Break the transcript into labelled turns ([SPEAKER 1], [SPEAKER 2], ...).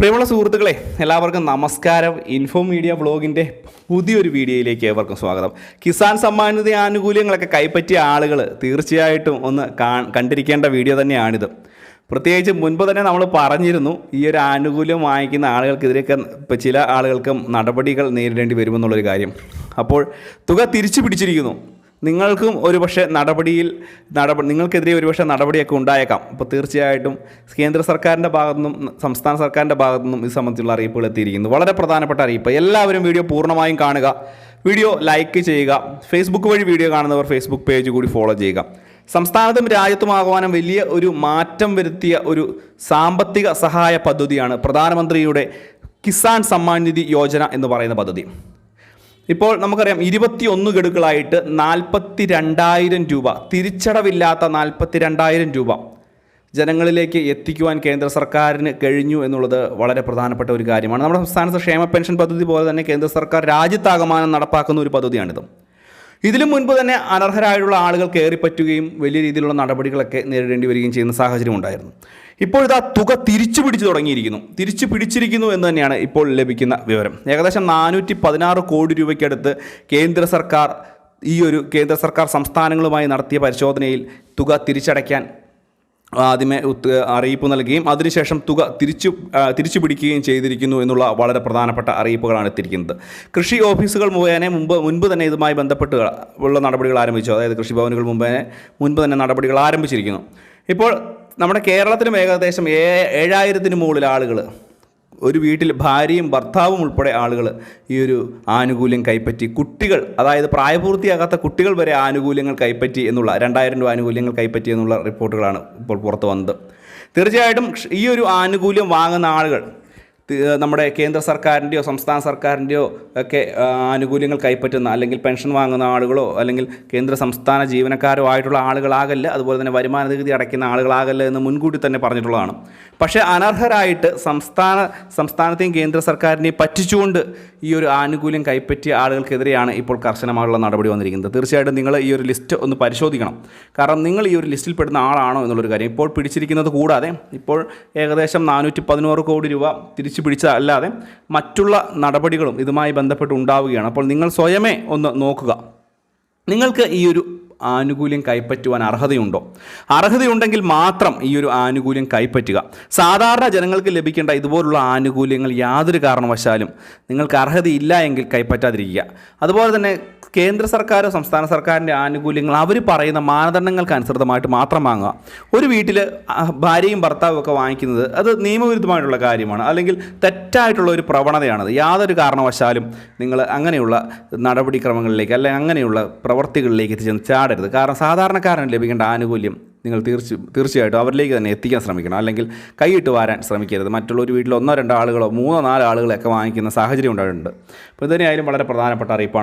[SPEAKER 1] പ്രിയമുള്ള സുഹൃത്തുക്കളെ എല്ലാവർക്കും നമസ്കാരം. ഇൻഫോ മീഡിയ ബ്ലോഗിന്റെ പുതിയൊരു വീഡിയോയിലേക്ക് ഏവർക്കും സ്വാഗതം. കിസാൻ സമ്മാൻ നിധി ആനുകൂല്യങ്ങളൊക്കെ കൈപ്പറ്റിയ ആളുകൾ തീർച്ചയായിട്ടും ഒന്ന് കണ്ടിരിക്കേണ്ട വീഡിയോ തന്നെയാണിത്. പ്രത്യേകിച്ച് മുൻപ് തന്നെ നമ്മൾ പറഞ്ഞിരുന്നു ഈ ഒരു ആനുകൂല്യം വാങ്ങിക്കുന്ന ആളുകൾക്കെതിരെയൊക്കെ ഇപ്പോൾ ചില ആളുകൾക്കും നടപടികൾ നേരിടേണ്ടി വരുമെന്നുള്ളൊരു കാര്യം. അപ്പോൾ തുക തിരിച്ചു പിടിച്ചിരിക്കുന്നു. നിങ്ങൾക്കും ഒരുപക്ഷെ നടപടിയിൽ നടപടി നിങ്ങൾക്കെതിരെ ഒരുപക്ഷെ നടപടിയൊക്കെ ഉണ്ടായേക്കാം. അപ്പോൾ തീർച്ചയായിട്ടും കേന്ദ്ര സർക്കാരിന്റെ ഭാഗത്തു നിന്നും സംസ്ഥാന സർക്കാരിന്റെ ഭാഗത്തു നിന്നും ഇത് സംബന്ധിച്ചുള്ള അറിയിപ്പുകൾ എത്തിയിരിക്കുന്നു. വളരെ പ്രധാനപ്പെട്ട അറിയിപ്പ്. എല്ലാവരും വീഡിയോ പൂർണമായും കാണുക. വീഡിയോ ലൈക്ക് ചെയ്യുക. ഫേസ്ബുക്ക് വഴി വീഡിയോ കാണുന്നവർ ഫേസ്ബുക്ക് പേജ് കൂടി ഫോളോ ചെയ്യുക. സംസ്ഥാനത്തും രാജ്യത്തുമാകുവാനും വലിയ ഒരു മാറ്റം വരുത്തിയ ഒരു സാമ്പത്തിക സഹായ പദ്ധതിയാണ് പ്രധാനമന്ത്രിയുടെ കിസാൻ സമ്മാൻ നിധി യോജന എന്ന് പറയുന്ന പദ്ധതി. ഇപ്പോൾ നമുക്കറിയാം ഇരുപത്തി ഒന്ന് ഗഡുക്കളായിട്ട് നാൽപ്പത്തി രണ്ടായിരം രൂപ തിരിച്ചടവില്ലാത്ത നാൽപ്പത്തി രണ്ടായിരം രൂപ ജനങ്ങളിലേക്ക് എത്തിക്കുവാൻ കേന്ദ്ര സർക്കാരിന് കഴിഞ്ഞു എന്നുള്ളത് വളരെ പ്രധാനപ്പെട്ട ഒരു കാര്യമാണ്. നമ്മുടെ സംസ്ഥാനത്ത് ക്ഷേമ പെൻഷൻ പദ്ധതി പോലെ തന്നെ കേന്ദ്ര സർക്കാർ രാജ്യത്താകമാനം നടപ്പാക്കുന്ന ഒരു പദ്ധതിയാണിത്. ഇതിനു മുൻപ് തന്നെ അനർഹരായിട്ടുള്ള ആളുകൾ കയറിപ്പറ്റുകയും വലിയ രീതിയിലുള്ള നടപടികളൊക്കെ നേരിടേണ്ടി വരികയും ചെയ്യുന്ന സാഹചര്യം ഉണ്ടായിരുന്നു. ഇപ്പോൾ ഇതാ തുക തിരിച്ചു പിടിച്ചു തുടങ്ങിയിരിക്കുന്നു. തിരിച്ചു പിടിച്ചിരിക്കുന്നു എന്ന് തന്നെയാണ് ഇപ്പോൾ ലഭിക്കുന്ന വിവരം. ഏകദേശം നാനൂറ്റി പതിനാറ് കോടി രൂപയ്ക്കടുത്ത് കേന്ദ്ര സർക്കാർ ഈ ഒരു കേന്ദ്ര സർക്കാർ സംസ്ഥാനങ്ങളുമായി നടത്തിയ പരിശോധനയിൽ തുക തിരിച്ചടയ്ക്കാൻ ആദ്യമേ അറിയിപ്പ് നൽകുകയും അതിനുശേഷം തുക തിരിച്ചു തിരിച്ചു പിടിക്കുകയും ചെയ്തിരിക്കുന്നു എന്നുള്ള വളരെ പ്രധാനപ്പെട്ട അറിയിപ്പുകളാണ് എത്തിയിരിക്കുന്നത്. കൃഷി ഓഫീസുകൾ മുഖേന മുമ്പ് മുൻപ് തന്നെ ഇതുമായി ബന്ധപ്പെട്ട് ഉള്ള നടപടികൾ ആരംഭിച്ചു. അതായത് കൃഷിഭവനുകൾ മുമ്പേ മുൻപ് തന്നെ നടപടികൾ ആരംഭിച്ചിരിക്കുന്നു. ഇപ്പോൾ നമ്മുടെ കേരളത്തിലും ഏകദേശം ഏഴായിരത്തിന് മുകളിൽ ആളുകൾ ഒരു വീട്ടിൽ ഭാര്യയും ഭർത്താവും ഉൾപ്പെടെ ആളുകൾ ഈ ഒരു ആനുകൂല്യം കൈപ്പറ്റി കുട്ടികൾ അതായത് പ്രായപൂർത്തിയാകാത്ത കുട്ടികൾ വരെ ആനുകൂല്യങ്ങൾ കൈപ്പറ്റി എന്നുള്ള രണ്ടായിരം രൂപ ആനുകൂല്യങ്ങൾ കൈപ്പറ്റി എന്നുള്ള റിപ്പോർട്ടുകളാണ് ഇപ്പോൾ പുറത്തു വന്നത്. തീർച്ചയായിട്ടും ഈ ഒരു ആനുകൂല്യം വാങ്ങുന്ന ആളുകൾ നമ്മുടെ കേന്ദ്ര സർക്കാരിന്റെയോ സംസ്ഥാന സർക്കാരിന്റെയോ ഒക്കെ ആനുകൂല്യങ്ങൾ കൈപ്പറ്റുന്ന അല്ലെങ്കിൽ പെൻഷൻ വാങ്ങുന്ന ആളുകളോ അല്ലെങ്കിൽ കേന്ദ്ര സംസ്ഥാന ജീവനക്കാരോ ആയിട്ടുള്ള ആളുകളാകല്ല അതുപോലെ തന്നെ വരുമാന നികുതി അടയ്ക്കുന്ന ആളുകളാകല്ല എന്ന് മുൻകൂട്ടി തന്നെ പറഞ്ഞിട്ടുള്ളതാണ്. പക്ഷേ അനർഹരായിട്ട് സംസ്ഥാന സംസ്ഥാനത്തെയും കേന്ദ്ര സർക്കാരിനെയും പറ്റിച്ചുകൊണ്ട് ഈ ഒരു ആനുകൂല്യം കൈപ്പറ്റിയ ആളുകൾക്കെതിരെയാണ് ഇപ്പോൾ കർശനമായുള്ള നടപടി വന്നിരിക്കുന്നത്. തീർച്ചയായിട്ടും നിങ്ങൾ ഈ ഒരു ലിസ്റ്റ് ഒന്ന് പരിശോധിക്കണം. കാരണം നിങ്ങൾ ഈ ഒരു ലിസ്റ്റിൽ പെടുന്ന ആളാണോ എന്നുള്ളൊരു കാര്യം. ഇപ്പോൾ പിടിച്ചിരിക്കുന്നത് കൂടാതെ ഇപ്പോൾ ഏകദേശം നാനൂറ്റി പതിനോറ് കോടി രൂപ തിരിച്ചു പിടിച്ചതല്ലാതെ മറ്റുള്ള നടപടികളും ഇതുമായി ബന്ധപ്പെട്ട് ഉണ്ടാവുകയാണ്. അപ്പോൾ നിങ്ങൾ സ്വയമേ ഒന്ന് നോക്കുക. നിങ്ങൾക്ക് ഈ ഒരു ആനുകൂല്യം കൈപ്പറ്റുവാൻ അർഹതയുണ്ടോ? അർഹതയുണ്ടെങ്കിൽ മാത്രം ഈ ഒരു ആനുകൂല്യം കൈപ്പറ്റുക. സാധാരണ ജനങ്ങൾക്ക് ലഭിക്കേണ്ട ഇതുപോലുള്ള ആനുകൂല്യങ്ങൾ യാതൊരു കാരണവശാലും നിങ്ങൾക്ക് അർഹതയില്ല എങ്കിൽ കൈപ്പറ്റാതിരിക്കുക. അതുപോലെ തന്നെ കേന്ദ്ര സർക്കാരോ സംസ്ഥാന സർക്കാരിന്റെ ആനുകൂല്യങ്ങൾ അവർ പറയുന്ന മാനദണ്ഡങ്ങൾക്ക് അനുസൃതമായിട്ട് മാത്രം വാങ്ങുക. ഒരു വീട്ടിൽ ഭാര്യയും ഭർത്താവും ഒക്കെ വാങ്ങിക്കുന്നത് അത് നിയമവിരുദ്ധമായിട്ടുള്ള കാര്യമാണ്. അല്ലെങ്കിൽ തെറ്റായിട്ടുള്ള ഒരു പ്രവണതയാണത്. യാതൊരു കാരണവശാലും നിങ്ങൾ അങ്ങനെയുള്ള നടപടിക്രമങ്ങളിലേക്ക് അല്ലെങ്കിൽ അങ്ങനെയുള്ള പ്രവർത്തികളിലേക്ക് എത്തിച്ചെന്ന് ചാടരുത്. കാരണം സാധാരണക്കാരന് ലഭിക്കേണ്ട ആനുകൂല്യം നിങ്ങൾ തീർച്ച തീർച്ചയായിട്ടും അവരിലേക്ക് തന്നെ എത്തിക്കാൻ ശ്രമിക്കണം. അല്ലെങ്കിൽ കൈയിട്ട് വരാൻ ശ്രമിക്കരുത്. മറ്റുള്ള ഒരു വീട്ടിൽ ഒന്നോ രണ്ടോ ആളുകളോ മൂന്നോ നാലോ ആളുകളൊക്കെ വാങ്ങിക്കുന്ന സാഹചര്യം ഉണ്ടായിട്ടുണ്ട്. അപ്പോൾ ഇതുതന്നെയായാലും വളരെ പ്രധാനപ്പെട്ട അറിയിപ്പാണ്.